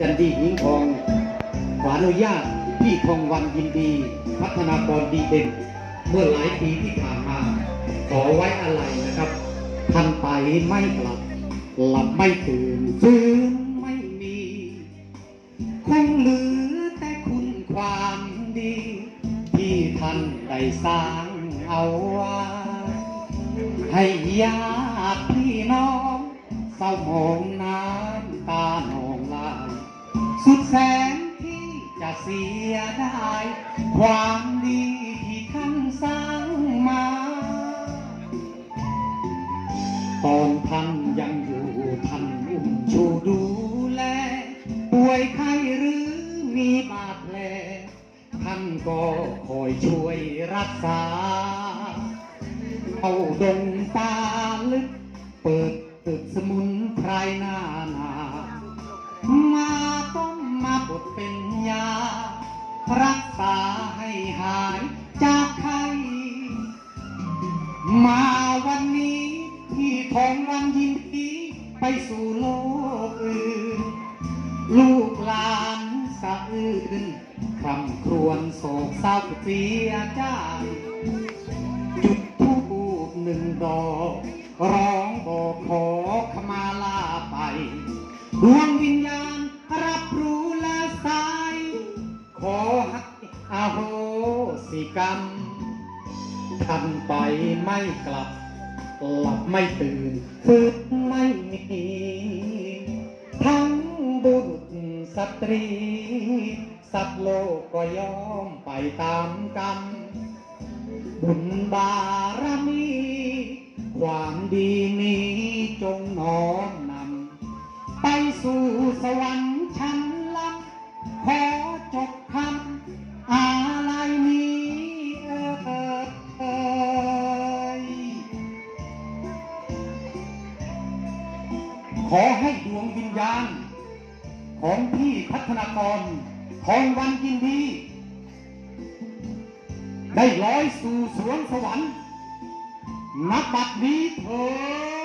จันดีหญิงทองขออนุญาตพี่ทองวันยินดี พัฒนากรดีเด่นเมื่อหลายปีที่ผ่านมา ขอไว้อะไรนะครับทันไปไม่กลับหลับไม่ตื่นฟื้นไม่มีคงเหลือแต่คุณความดี ที่ท่านได้สร้างเอาไว้ให้ญาติพี่น้องเศร้าหมองน้ำตานองลา สุดแสนที่จะเสียดายความดีที่ท่านสร้างมา ตอนท่านยังอยู่ท่านอุ้มชูดูแล ป่วยไข้หรือมีบาดแผลท่านก็คอยช่วยรักษา เอาดงตาลึก เปิดตึกสมุนไพรนา มาวันนี้ที่ทองวันยินดีไปสู่โลกอื่น ลูกหลานสะอื้นคำครวญโศกเศร้าเสียใจจุดทูบหนึ่งดอก ร้องบอกขอขมาลาไปดวงวิญญาณรับรู้และสาย ขอให้อโหสิกรรม ทันไปไม่กลับ หลับไม่ตื่นฟื้นไม่มีทั้งบุรุษสตรี สัตว์โลกก็ยอมไปตามกรรม บุญบารมี ความดีนี้จงน้อมนำ ไปสู่สวรรค์ ขอให้ดวงวิญญาณ ของพี่พัฒนากรทองวันยินดี ได้ลอยสู่สวงสวรรค์นับบัดนี้เถิด